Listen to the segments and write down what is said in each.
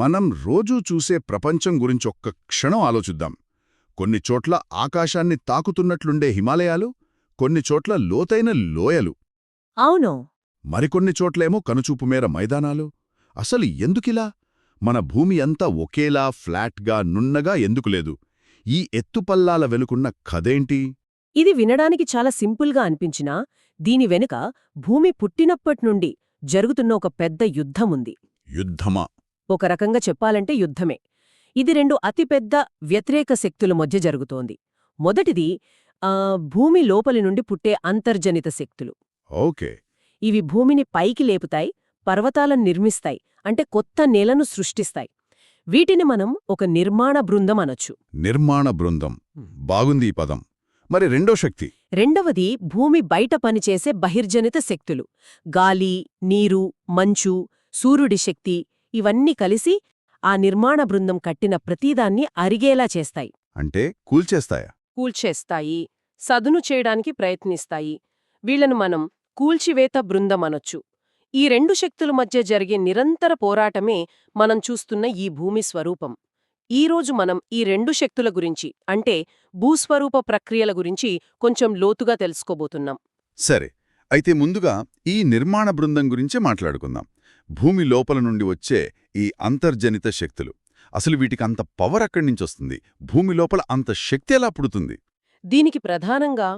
మనం రోజూ చూసే ప్రపంచం గురించి ఒక్క క్షణం ఆలోచిద్దాం. కొన్ని చోట్ల ఆకాశాన్ని తాకుతున్నట్లుండే హిమాలయాలు కొన్ని చోట్ల లోతైన లోయలు. అవును. మరికొన్ని చోట్లేమో కనుచూపు మేర మైదానాలు. అసలు ఎందుకిలా? మన భూమి అంతా ఒకేలా ఫ్లాట్గా నున్నగా ఎందుకు లేదు? ఈ ఎత్తుపల్లాల వెనుకున్న కథేంటి? ఇది వినడానికి చాలా సింపుల్గా అనిపించినా దీని వెనుక భూమి పుట్టినప్పట్నుండి జరుగుతున్న ఒక పెద్ద యుద్ధముంది. యుద్ధమా? ఒక రకంగా చెప్పాలంటే యుద్ధమే. ఇది రెండు అతిపెద్ద వ్యతిరేక శక్తుల మధ్య జరుగుతోంది. మొదటిది భూమి లోపలి నుండి పుట్టే అంతర్జనిత శక్తులు. ఓకే. ఇవి భూమిని పైకి లేపుతాయి పర్వతాలను నిర్మిస్తాయి అంటే కొత్త నేలను సృష్టిస్తాయి. వీటిని మనం ఒక నిర్మాణ బృందం అనొచ్చు. నిర్మాణ బృందం. బాగుంది ఈ పదం. మరి రెండో శక్తి? రెండవది భూమి బయట పనిచేసే బహిర్జనిత శక్తులు. గాలి నీరు మంచు సూర్యుడి శక్తి ఇవన్నీ కలిసి ఆ నిర్మాణ బృందం కట్టిన ప్రతీదాన్ని అరిగేలా చేస్తాయి. అంటే కూల్చేస్తాయా? కూల్చేస్తాయి సదును చేయడానికి ప్రయత్నిస్తాయి. వీళ్ళను మనం కూల్చివేత బృందమనొచ్చు ఈ రెండు శక్తుల మధ్య జరిగే నిరంతర పోరాటమే మనం చూస్తున్న ఈ భూమి స్వరూపం. ఈరోజు మనం ఈ రెండు శక్తుల గురించి అంటే భూస్వరూప ప్రక్రియల గురించి కొంచెం లోతుగా తెలుసుకోబోతున్నాం. సరే అయితే ముందుగా ఈ నిర్మాణ బృందం గురించే మాట్లాడుకుందాం. భూమి లోపల నుండి వచ్చే ఈ అంతర్జనిత శక్తులు. అసలు వీటికి అంత పవర్ అక్కడి నుంచి వస్తుంది? భూమి లోపల అంత శక్తి ఎలా పుడుతుంది? దీనికి ప్రధానంగా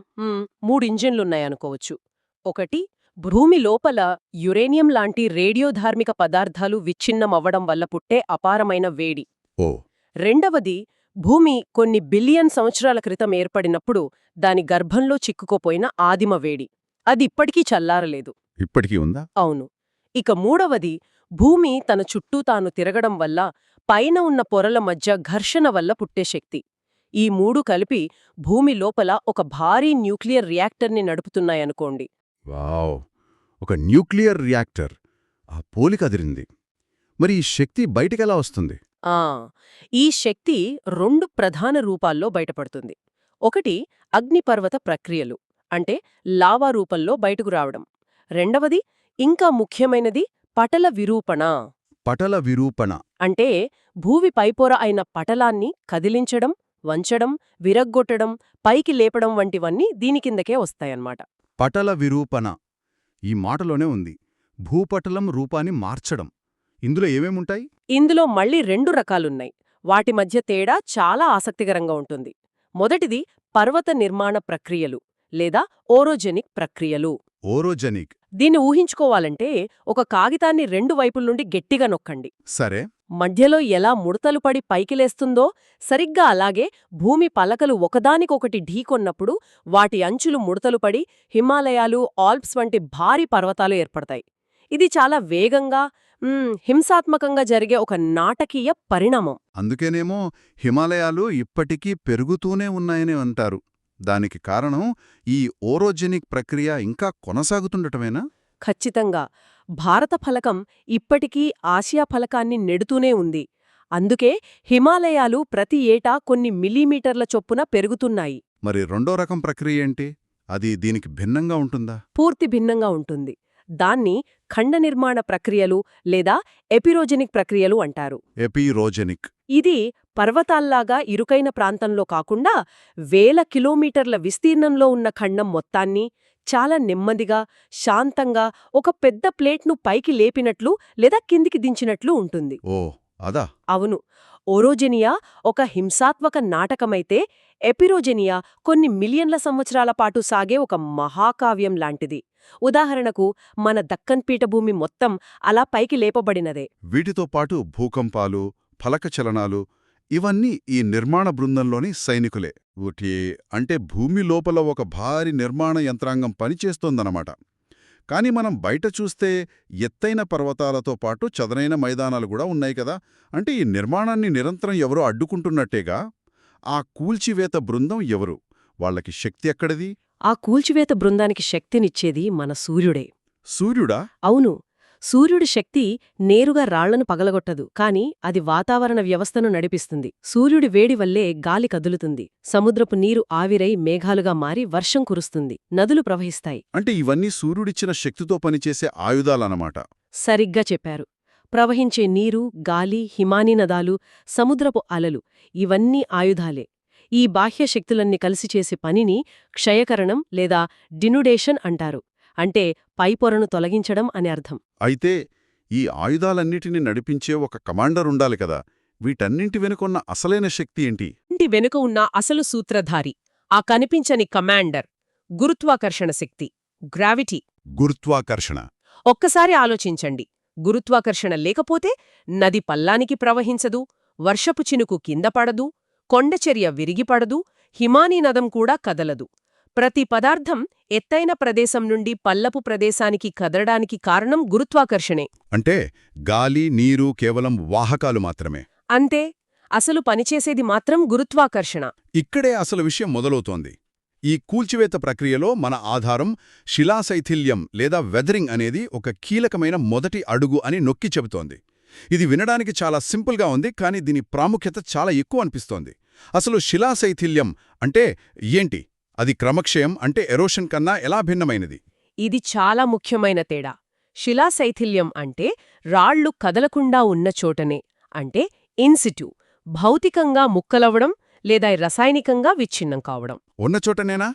మూడు ఇంజిన్లున్నాయనుకోవచ్చు ఒకటి భూమి లోపల యురేనియం లాంటి రేడియోధార్మిక పదార్థాలు విచ్ఛిన్నమవ్వడం వల్ల పుట్టే అపారమైన వేడి. ఓ. రెండవది భూమి కొన్ని బిలియన్ సంవత్సరాల క్రితం ఏర్పడినప్పుడు దాని గర్భంలో చిక్కుకోపోయిన ఆదిమ వేడి. అది ఇప్పటికీ చల్లారలేదు. ఇప్పటికీ ఉందా? అవును. ఇక మూడవది భూమి తన చుట్టూ తాను తిరగడం వల్ల పైన ఉన్న పొరల మధ్య ఘర్షణ వల్ల పుట్టే శక్తి. ఈ మూడు కలిపి భూమి లోపల ఒక భారీ న్యూక్లియర్ రియాక్టర్ని నడుపుతున్నాయనుకోండి వావ్! ఒక న్యూక్లియర్ రియాక్టర్. ఆ పోలిక అదిరింది. మరి ఈ శక్తి బయటికెలా వస్తుంది? ఆ! ఈ శక్తి రెండు ప్రధాన రూపాల్లో బయటపడుతుంది. ఒకటి అగ్నిపర్వత ప్రక్రియలు అంటే లావా రూపంలో బయటకు రావడం. రెండవది ఇంకా ముఖ్యమైనది పటల విరూపణ. పటల విరూపణ. అంటే భూవి పైపొర అయిన పటలాన్ని కదిలించడం వంచడం విరగ్గొట్టడం పైకి లేపడం వంటివన్నీ దీని కిందకే వస్తాయన్నమాట. పటల విరూపణ. ఈ మాటలోనే ఉంది. భూపటలం రూపాన్ని మార్చడం. ఇందులో ఏమేముంటాయి? ఇందులో మళ్ళీ రెండు రకాలున్నాయి. వాటి మధ్య తేడా చాలా ఆసక్తికరంగా ఉంటుంది. మొదటిది పర్వత నిర్మాణ ప్రక్రియలు లేదా ఓరోజెనిక్ ప్రక్రియలు. ఓరోజెనిక్. దీన్ని ఊహించుకోవాలంటే ఒక కాగితాన్ని రెండు వైపుల నుండి గట్టిగా నొక్కండి. సరే. మధ్యలో ఎలా ముడతలు పడి పైకి లేస్తుందో సరిగ్గా అలాగే భూమి పలకలు ఒకదానికొకటి ఢీకొన్నప్పుడు వాటి అంచులు ముడతలు పడి హిమాలయాలు ఆల్ప్స్ వంటి భారీ పర్వతాలు ఏర్పడతాయి. ఇది చాలా వేగంగా హింసాత్మకంగా జరిగే ఒక నాటకీయ పరిణామం. అందుకేనేమో హిమాలయాలు ఇప్పటికీ పెరుగుతూనే ఉన్నాయని అంటారు. దానికి కారణం ఈ ఓరోజెనిక్ ప్రక్రియ ఇంకా కొనసాగుతుండటమేనా? ఖచ్చితంగా. భారత ఫలకం ఇప్పటికీ ఆసియా ఫలకాన్ని నెడుతూనే ఉంది. అందుకే హిమాలయాలు ప్రతి ఏటా కొన్ని మిల్లీమీటర్ల చొప్పున పెరుగుతున్నాయి. మరి రెండో రకం ప్రక్రియ ఏంటి? అది దీనికి భిన్నంగా ఉంటుందా? పూర్తి భిన్నంగా ఉంటుంది. దాన్ని ఖండ నిర్మాణ ప్రక్రియలు లేదా ఎపిరోజెనిక్ ప్రక్రియలు అంటారు. ఎపిరోజెనిక్. ఇది పర్వతాల్లాగా ఇరుకైన ప్రాంతంలో కాకుండా వేల కిలోమీటర్ల విస్తీర్ణంలో ఉన్న ఖండం మొత్తాన్ని చాలా నెమ్మదిగా శాంతంగా ఒక పెద్ద ప్లేట్ను పైకి లేపినట్లు లేదా కిందికి దించినట్లు ఉంటుంది. ఓ అదా? అవును. ఓరోజెనియా ఒక హింసాత్మక నాటకమైతే ఎపిరోజెనియా కొన్ని మిలియన్ల సంవత్సరాల పాటు సాగే ఒక మహాకావ్యం లాంటిది. ఉదాహరణకు మన దక్కన్ పీఠభూమి మొత్తం అలా పైకి లేపబడినదే. వీటితో పాటు భూకంపాలు ఫలకచలనాలు ఇవన్నీ ఈ నిర్మాణ బృందంలోని సైనికులే. ఊటి అంటే భూమి లోపల ఒక భారీ నిర్మాణ యంత్రాంగం పనిచేస్తోందన్నమాట. కాని మనం బయట చూస్తే ఎత్తైన పర్వతాలతో పాటు చదనైన మైదానాలు కూడా ఉన్నాయి కదా. అంటే ఈ నిర్మాణాన్ని నిరంతరం ఎవరో అడ్డుకుంటున్నట్టేగా? ఆ కూల్చివేత బృందం ఎవరు? వాళ్ళకి శక్తి ఎక్కడిది? ఆ కూల్చివేత బృందానికి శక్తినిచ్చేది మన సూర్యుడే. సూర్యుడా? అవును. సూర్యుడి శక్తి నేరుగా రాళ్ళను పగలగొట్టదు కాని అది వాతావరణ వ్యవస్థను నడిపిస్తుంది. సూర్యుడి వేడి వల్లే గాలి కదులుతుంది. సముద్రపు నీరు ఆవిరై మేఘాలుగా మారి వర్షం కురుస్తుంది. నదులు ప్రవహిస్తాయి. అంటే ఇవన్నీ సూర్యుడిచ్చిన శక్తితో పనిచేసే ఆయుధాలన్నమాట. సరిగ్గా చెప్పారు. ప్రవహించే నీరు గాలి హిమానీ నదాలు సముద్రపు అలలు ఇవన్నీ ఆయుధాలే. ఈ బాహ్య శక్తులన్నీ కలిసి చేసే పనిని క్షయకరణం లేదా డినుడేషన్ అంటారు. అంటే పైపొరను తొలగించడం అని అర్థం. అయితే ఈ ఆయుధాలన్నిటినీ నడిపించే ఒక కమాండర్ ఉండాలి కదా. వీటన్నింటి వెనుకున్న అసలైన శక్తి ఏంటి? ఇంటి వెనుక ఉన్న అసలు సూత్రధారి ఆ కనిపించని కమాండర్ గురుత్వాకర్షణ శక్తి గ్రావిటీ. గురుత్వాకర్షణ. ఒక్కసారి ఆలోచించండి. గురుత్వాకర్షణ లేకపోతే నది పల్లానికి ప్రవహించదు వర్షపు చినుకు కింద పడదు కొండచర్య విరిగిపడదు హిమానీ నదం కూడా కదలదు. ప్రతి పదార్థం ఎత్తైన ప్రదేశం నుండి పల్లపు ప్రదేశానికి కదలడానికి కారణం గురుత్వాకర్షణే. అంటే గాలి నీరు కేవలం వాహకాలు మాత్రమే. అంతే అసలు పనిచేసేది మాత్రం గురుత్వాకర్షణ. ఇక్కడే అసలు విషయం మొదలవుతోంది. ఈ కూల్చివేత ప్రక్రియలో మన ఆధారం శిలాశైథిల్యం లేదా వెదరింగ్ అనేది ఒక కీలకమైన మొదటి అడుగు అని నొక్కి చెబుతోంది. ఇది వినడానికి చాలా సింపుల్గా ఉంది కానీ దీని ప్రాముఖ్యత చాలా ఎక్కువ అనిపిస్తోంది. అసలు శిలాశైథిల్యం అంటే ఏంటి? అది క్రమక్షయం అంటే ఎరోషన్ కన్నా ఎలా భిన్నమైనది? ఇది చాలా ముఖ్యమైన తేడా. శిలాశైథిల్యం అంటే రాళ్ళు కదలకుండా ఉన్న చోటనే అంటే ఇన్సిట్యూ భౌతికంగా ముక్కలవడం లేదా రసాయనికంగా విచ్ఛిన్నం కావడం. ఉన్న చోటనేనా?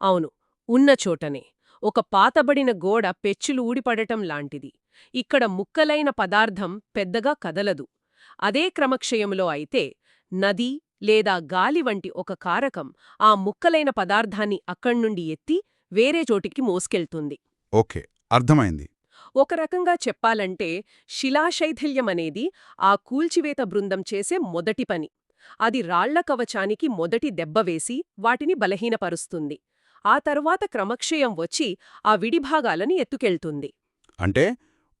అవును ఉన్న చోటనే. ఒక పాతబడిన గోడ పెచ్చులు ఊడిపడటం లాంటిది. ఇక్కడ ముక్కలైన పదార్థం పెద్దగా కదలదు. అదే క్రమక్షయంలో అయితే నది లేదా గాలి వంటి ఒక కారకం ఆ ముక్కలైన పదార్థాన్ని అక్కడ్నుండి ఎత్తి వేరే చోటికి మోసుకెళ్తుంది. ఓకే అర్థమైంది. ఒక రకంగా చెప్పాలంటే శిలాశైథిల్యమనేది ఆ కూల్చివేత బృందం చేసే మొదటి పని. అది రాళ్ళ కవచానికి మొదటి దెబ్బవేసి వాటిని బలహీనపరుస్తుంది. ఆ తరువాత క్రమక్షయం వచ్చి ఆ విడిభాగాలని ఎత్తుకెళ్తుంది. అంటే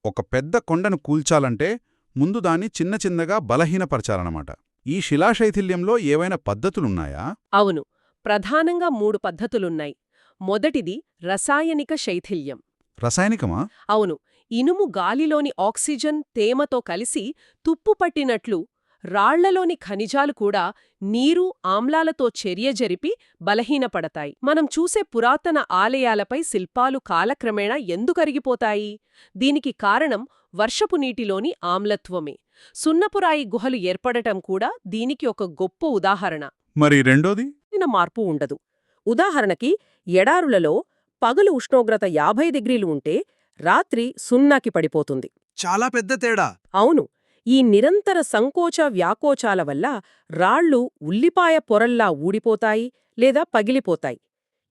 ఒక పెద్ద కొండను కూల్చాలంటే ముందు దాన్ని చిన్న చిన్నగా బలహీనపరచాలన్నమాట. ఈ శిలాశైథిల్యంలో ఏవైనా పద్ధతులున్నాయా? అవును. ప్రధానంగా మూడు పద్ధతులున్నాయి. మొదటిది రసాయనిక శైథిల్యం. రసాయనికమా? అవును. ఇనుము గాలిలోని ఆక్సిజన్ తేమతో కలిసి తుప్పు పట్టినట్లు రాళ్ళలోని ఖనిజాలు కూడా నీరు ఆమ్లాలతో చర్య జరిపి బలహీనపడతాయి. మనం చూసే పురాతన ఆలయాలపై శిల్పాలు కాలక్రమేణా ఎందుకరిగిపోతాయి? దీనికి కారణం వర్షపు నీటిలోని ఆమ్లత్వమే. సున్నపురాయి గుహలు ఏర్పడటం కూడా దీనికి ఒక గొప్ప ఉదాహరణ. మరి రెండోది? మార్పు ఉండదు. ఉదాహరణకి ఎడారులలో పగలు ఉష్ణోగ్రత యాభై డిగ్రీలు ఉంటే రాత్రి సున్నాకి పడిపోతుంది. చాలా పెద్ద తేడా. అవును. ఈ నిరంతర సంకోచ వ్యాకోచాల వల్ల రాళ్ళు ఉల్లిపాయ పొరల్లా ఊడిపోతాయి లేదా పగిలిపోతాయి.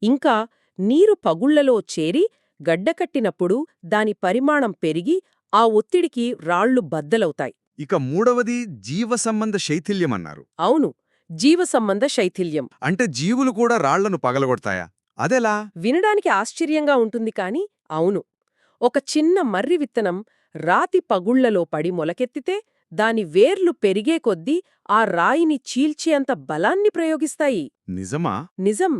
ఇంకా నీరు పగుళ్ళలో చేరి గడ్డకట్టినప్పుడు దాని పరిమాణం పెరిగి ఆ ఒత్తిడికి రాళ్ళు బద్దలవుతాయి. ఇక మూడవది జీవసంబంధ శైథిల్యమన్నారు అవును జీవసంబంధ శైథిల్యం. అంటే జీవులు కూడా రాళ్ళను పగలగొడతాయా? అదెలా? వినడానికి ఆశ్చర్యంగా ఉంటుంది కాని అవును. ఒక చిన్న మర్రి విత్తనం రాతి పగుళ్ళలో పడి మొలకెత్తితే దాని వేర్లు పెరిగే కొద్దీ ఆ రాయిని చీల్చేంత బలాన్ని ప్రయోగిస్తాయి. నిజమా? నిజం.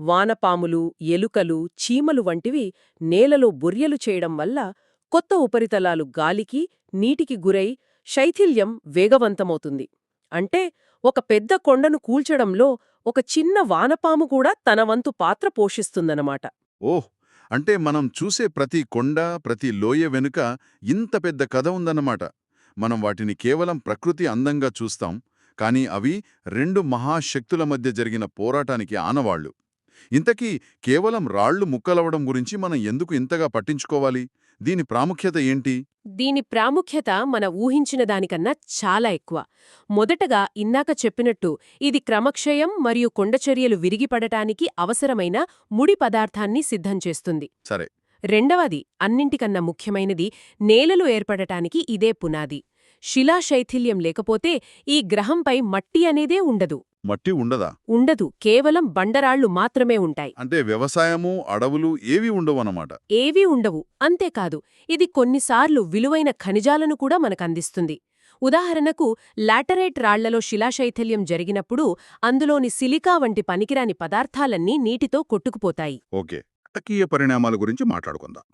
వానపాములు ఎలుకలు చీమలు వంటివి నేలలో బుర్యలు చేయడం వల్ల కొత్త ఉపరితలాలు గాలికి నీటికి గురై శైథిల్యం వేగవంతమవుతుంది. అంటే ఒక పెద్ద కొండను కూల్చడంలో ఒక చిన్న వానపాము కూడా తన వంతు పాత్ర పోషిస్తుందన్నమాట. ఓహ్! అంటే మనం చూసే ప్రతి కొండ ప్రతి లోయ వెనుక ఇంత పెద్ద కథ ఉందన్నమాట. మనం వాటిని కేవలం ప్రకృతి అందంగా చూస్తాం కానీ అవి రెండు మహాశక్తుల మధ్య జరిగిన పోరాటానికి ఆనవాళ్ళు. ఇంతకీ కేవలం రాళ్ళు ముక్కలవడం గురించి మనం ఎందుకు ఇంతగా పట్టించుకోవాలి? దీని ప్రాముఖ్యత ఏంటి? దీని ప్రాముఖ్యత మన ఊహించిన దానికన్నా చాలా ఎక్కువ. మొదటగా ఇందాక చెప్పినట్టు ఇది క్రమక్షయం మరియు కొండచర్యలు విరిగిపడటానికి అవసరమైన ముడి పదార్థాన్ని సిద్ధం చేస్తుంది. సరే. రెండవది అన్నింటికన్నా ముఖ్యమైనది నేలలు ఏర్పడటానికి ఇదే పునాది. శిలాశైథిల్యం లేకపోతే ఈ గ్రహంపై మట్టి అనేదే ఉండదు. మట్టి ఉండదా? ఉండదు. కేవలం బండరాళ్ళు మాత్రమే ఉంటాయి. అంటే వ్యవసాయము అడవులు ఏవి ఉండవన్నమాట. ఏవీ ఉండవు. అంతేకాదు ఇది కొన్నిసార్లు విలువైన ఖనిజాలను కూడా మనకందిస్తుంది. ఉదాహరణకు లాటరైట్ రాళ్ళలో శిలాశైథిల్యం జరిగినప్పుడు అందులోని సిలికా వంటి పనికిరాని పదార్థాలన్నీ నీటితో కొట్టుకుపోతాయి. ఓకే. తకీయ పరిణామాల గురించి మాట్లాడుకుందాం.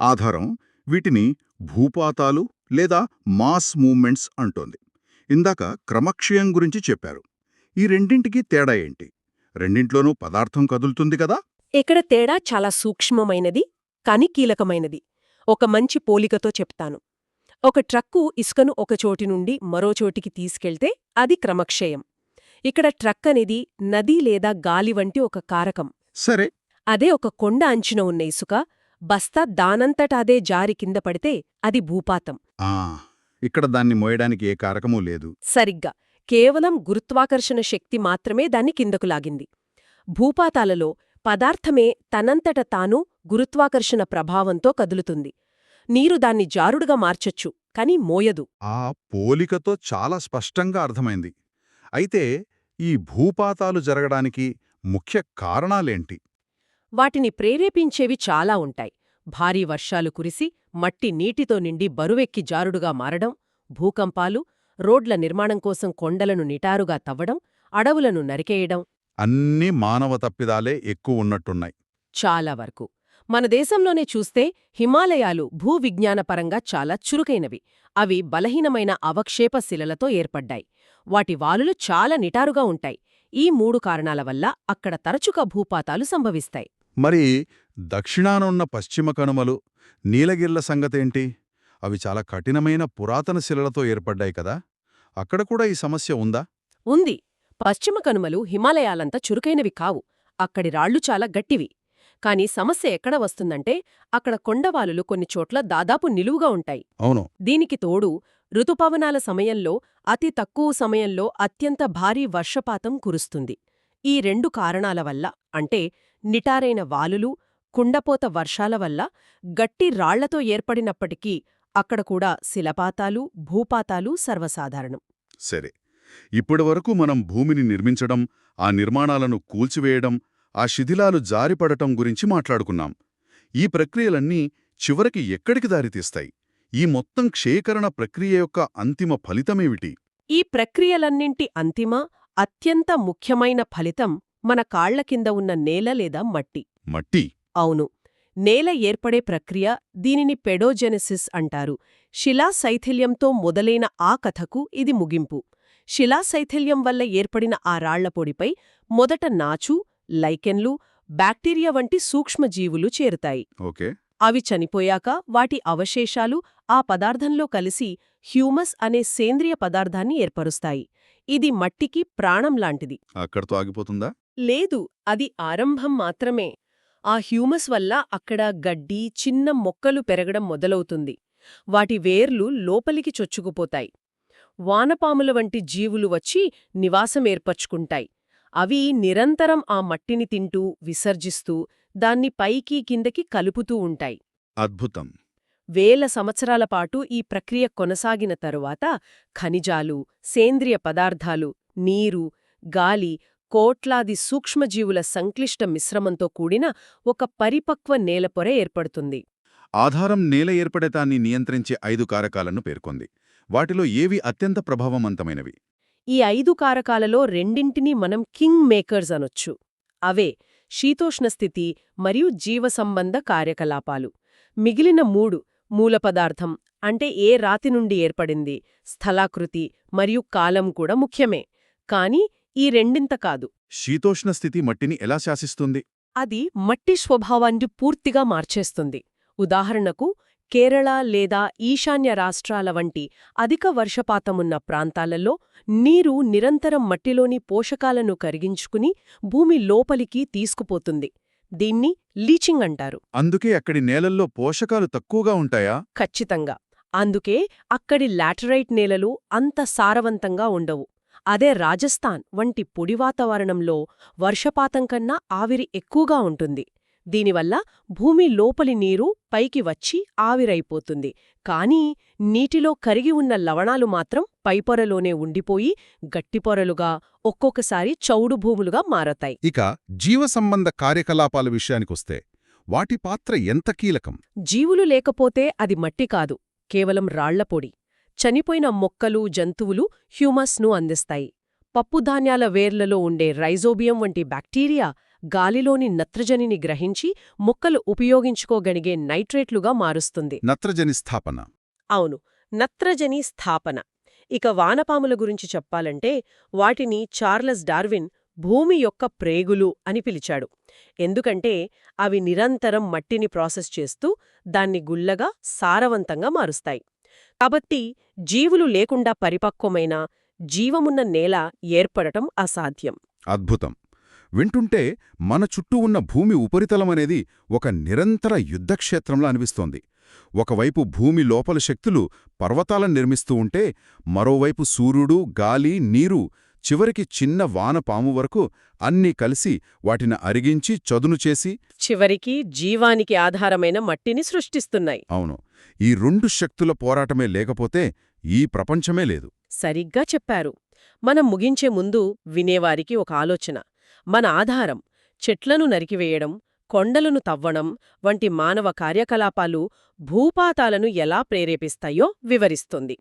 ఆధారం వీటిని భూపాతాలు లేదా మాస్ మూవ్మెంట్స్ అంటోంది. ఇందాక క్రమక్షయం గురించి చెప్పారు. ఈ రెండింటికి తేడా ఏంటి? రెండింట్లోనూ పదార్థం కదులుతుంది కదా? ఇక్కడ తేడా చాలా సూక్ష్మమైనది కాని కీలకమైనది. ఒక మంచి పోలికతో చెప్తాను. ఒక ట్రక్కు ఇసుకను ఒక చోటి నుండి మరో చోటికి తీసుకెళ్తే అది క్రమక్షయం. ఇక్కడ ట్రక్ అనేది నది లేదా గాలి వంటి ఒక కారకం. సరే. అదే ఒక కొండ అంచున ఉన్న ఇసుక బస్తా దానంతటాదే జారి కింద పడితే అది భూపాతం. ఇక్కడ దాన్ని మోయడానికి ఏ కారకమూ లేదు. సరిగ్గా. కేవలం గురుత్వాకర్షణ శక్తి మాత్రమే దాన్ని కిందకు లాగింది భూపాతాలలో పదార్థమే తనంతట తాను గురుత్వాకర్షణ ప్రభావంతో కదులుతుంది. నీరు దాన్ని జారుడుగా మార్చొచ్చు కాని మోయదు. ఆ పోలికతో చాలా స్పష్టంగా అర్థమైంది. అయితే ఈ భూపాతాలు జరగడానికి ముఖ్య కారణాలేంటి? వాటిని ప్రేరేపించేవి చాలా ఉంటాయి. భారీ వర్షాలు కురిసి మట్టి నీటితో నిండి బరువెక్కి జారుడుగా మారడం భూకంపాలు రోడ్ల నిర్మాణం కోసం కొండలను నిటారుగా తవ్వడం అడవులను నరికేయడం. అన్ని మానవ తప్పిదాలే ఎక్కువ ఉన్నట్టున్నాయి. చాలా వరకు. మన దేశంలోనే చూస్తే హిమాలయాలు భూ విజ్ఞానపరంగా చాలా చురుకైనవి. అవి బలహీనమైన అవక్షేప శిలలతో ఏర్పడ్డాయి. వాటి వాలులు చాలా నిటారుగా ఉంటాయి. ఈ మూడు కారణాల వల్ల అక్కడ తరచుగా భూపాతాలు సంభవిస్తాయి. మరి దక్షిణాన ఉన్న పశ్చిమ కనుమలు నీలగిర్ల సంగతేంటి? అవి చాలా కఠినమైన పురాతన శిలలతో ఏర్పడ్డాయి కదా. అక్కడ కూడా ఈ సమస్య ఉందా? ఉంది. పశ్చిమ కనుమలు హిమాలయాలంత చురుకైనవి కావు. అక్కడి రాళ్ళు చాలా గట్టివి. కాని సమస్య ఎక్కడ వస్తుందంటే అక్కడ కొండవాలులు కొన్ని చోట్ల దాదాపు నిలువుగా ఉంటాయి. అవును. దీనికి తోడు ఋతుపవనాల సమయంలో అతి తక్కువ సమయంలో అత్యంత భారీ వర్షపాతం కురుస్తుంది. ఈ రెండు కారణాల వల్ల అంటే నిటారైన వాలులు కుండపోత వర్షాల వల్ల గట్టి రాళ్ళతో ఏర్పడినప్పటికీ అక్కడ కూడా శిలపాతాలు భూపాతాలు సర్వసాధారణం. సరే. ఇప్పటివరకు మనం భూమిని నిర్మించడం ఆ నిర్మాణాలను కూల్చివేయడం ఆ శిథిలాలు జారిపడటం గురించి మాట్లాడుకున్నాం. ఈ ప్రక్రియలన్నీ చివరికి ఎక్కడికి దారితీస్తాయి? ఈ మొత్తం క్షేకరణ ప్రక్రియ యొక్క అంతిమ ఫలితమేమిటి? ఈ ప్రక్రియలన్నింటి అంతిమ అత్యంత ముఖ్యమైన ఫలితం మన కాళ్ళ కింద ఉన్న నేల లేదా మట్టి. మట్టి? అవును. నేల ఏర్పడే ప్రక్రియ దీనిని పెడోజెనెసిస్ అంటారు. శిలాశైథిల్యంతో మొదలైన ఆ కథకు ఇది ముగింపు. శిలాశైథిల్యం వల్ల ఏర్పడిన ఆ రాళ్ళపొడిపై మొదట నాచు లైకెన్లు బ్యాక్టీరియా వంటి సూక్ష్మజీవులు చేరుతాయి. అవి చనిపోయాక వాటి అవశేషాలు ఆ పదార్థంలో కలిసి హ్యూమస్ అనే సేంద్రియ పదార్థాన్ని ఏర్పరుస్తాయి. ఇది మట్టికి ప్రాణం లాంటిది. అక్కడితో ఆగిపోతుందా? లేదు అది ఆరంభం మాత్రమే. ఆ హ్యూమస్ వల్ల అక్కడ గడ్డి చిన్న మొక్కలు పెరగడం మొదలవుతుంది. వాటి వేర్లు లోపలికి చొచ్చుకుపోతాయి. వానపాముల వంటి జీవులు వచ్చి నివాసం ఏర్పరచుకుంటాయి. అవి నిరంతరం ఆ మట్టిని తింటూ విసర్జిస్తూ దాన్ని పైకి కిందకి కలుపుతూ ఉంటాయి. అద్భుతం. వేల సంవత్సరాల పాటు ఈ ప్రక్రియ కొనసాగిన తరువాత ఖనిజాలు సేంద్రియ పదార్థాలు నీరు గాలి కోట్లాది సూక్ష్మజీవుల సంక్లిష్ట మిశ్రమంతో కూడిన ఒక పరిపక్వ నేలపొర ఏర్పడుతుంది. ఆధారం నేల ఏర్పడటాన్ని నియంత్రించే ఐదు కారకాలను పేర్కొంది. వాటిలో ఏవి అత్యంత ప్రభావవంతమైనవి? ఈ ఐదు కారకాలలో రెండింటినీ మనం కింగ్ మేకర్స్ అనొచ్చు. అవే శీతోష్ణస్థితి మరియు జీవసంబంధ కార్యకలాపాలు. మిగిలిన మూడు మూల పదార్థం అంటే ఏ రాతి నుండి ఏర్పడింది స్థలాకృతి మరియు కాలం కూడా ముఖ్యమే. కాని ఈ రెండింత కాదు. శీతోష్ణ స్థితి మట్టిని ఎలా శాసిస్తుంది? అది మట్టి స్వభావాన్ని పూర్తిగా మార్చేస్తుంది. ఉదాహరణకు కేరళ లేదా ఈశాన్య రాష్ట్రాల వంటి అధిక వర్షపాతమున్న ప్రాంతాలలో నీరు నిరంతరం మట్టిలోని పోషకాలను కరిగించుకుని భూమి లోపలికి తీసుకుపోతుంది. దీన్ని లీచింగ్ అంటారు. అందుకే అక్కడి నేలల్లో పోషకాలు తక్కువగా ఉంటాయా? ఖచ్చితంగా. అందుకే అక్కడి లాటరైట్ నేలలు అంత సారవంతంగా ఉండవు. అదే రాజస్థాన్ వంటి పొడి వాతావరణంలో వర్షపాతం కన్నా ఆవిరి ఎక్కువగా ఉంటుంది. దీనివల్ల భూమి లోపలి నీరు పైకి వచ్చి ఆవిరైపోతుంది. కానీ నీటిలో కరిగి ఉన్న లవణాలు మాత్రం పైపొరలోనే ఉండిపోయి గట్టిపొరలుగా ఒక్కొక్కసారి చౌడు భూములుగా మారతాయి. ఇక జీవసంబంధ కార్యకలాపాల విషయానికొస్తే వాటి పాత్ర ఎంత కీలకం? జీవులు లేకపోతే అది మట్టి కాదు కేవలం రాళ్ళపొడి చనిపోయిన మొక్కలు జంతువులు హ్యూమస్ను అందిస్తాయి. పప్పుధాన్యాల వేర్లలో ఉండే రైజోబియం వంటి బ్యాక్టీరియా గాలిలోని నత్రజనిని గ్రహించి మొక్కలు ఉపయోగించుకోగలిగే నైట్రేట్లుగా మారుస్తుంది. నత్రజని స్థాపన. అవును నత్రజని స్థాపన. ఇక వానపాముల గురించి చెప్పాలంటే వాటిని చార్లెస్ డార్విన్ భూమి యొక్క ప్రేగులు అని పిలిచాడు. ఎందుకంటే అవి నిరంతరం మట్టిని ప్రాసెస్ చేస్తూ దాన్ని గుల్లగా సారవంతంగా మారుస్తాయి. కాబట్టి జీవులు లేకుండా పరిపక్వమైన జీవమున్న నేల ఏర్పడటం అసాధ్యం. అద్భుతం. వింటుంటే మన చుట్టూ ఉన్న భూమి ఉపరితలమనేది ఒక నిరంతర యుద్ధక్షేత్రంలా అనిపిస్తోంది. ఒకవైపు భూమి లోపల శక్తులు పర్వతాలను నిర్మిస్తూ ఉంటే మరోవైపు సూర్యుడు గాలి నీరు చివరికి చిన్న వానపాము వరకు అన్నీ కలిసి వాటిని అరిగించి చదును చేసి చివరికి జీవానికి ఆధారమైన మట్టిని సృష్టిస్తున్నాయి. అవును. ఈ రెండు శక్తుల పోరాటమే లేకపోతే ఈ ప్రపంచమే లేదు. సరిగ్గా చెప్పారు. మనం ముగించే ముందు వినేవారికి ఒక ఆలోచన. మన ఆధారం చెట్లను నరికివేయడం కొండలను తవ్వడం వంటి మానవ కార్యకలాపాలు భూపాతాలను ఎలా ప్రేరేపిస్తాయో వివరిస్తుంది.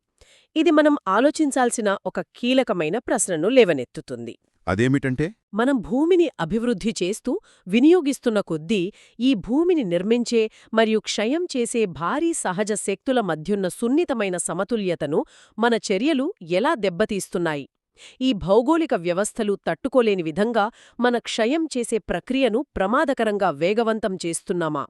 ఇది మనం ఆలోచించాల్సిన ఒక కీలకమైన ప్రశ్నను లేవనెత్తుతుంది. అదేమిటంటే? మనం భూమిని అభివృద్ధి చేస్తూ వినియోగిస్తున్న కొద్దీ ఈ భూమిని నిర్మించే మరియు క్షయం చేసే భారీ సహజ శక్తుల మధ్యున్న సున్నితమైన సమతుల్యతను మన చర్యలు ఎలా దెబ్బతీస్తున్నాయి? ఈ భౌగోళిక వ్యవస్థలు తట్టుకోలేని విధంగా మన క్షయం చేసే ప్రక్రియను ప్రమాదకరంగా వేగవంతం చేస్తున్నామా?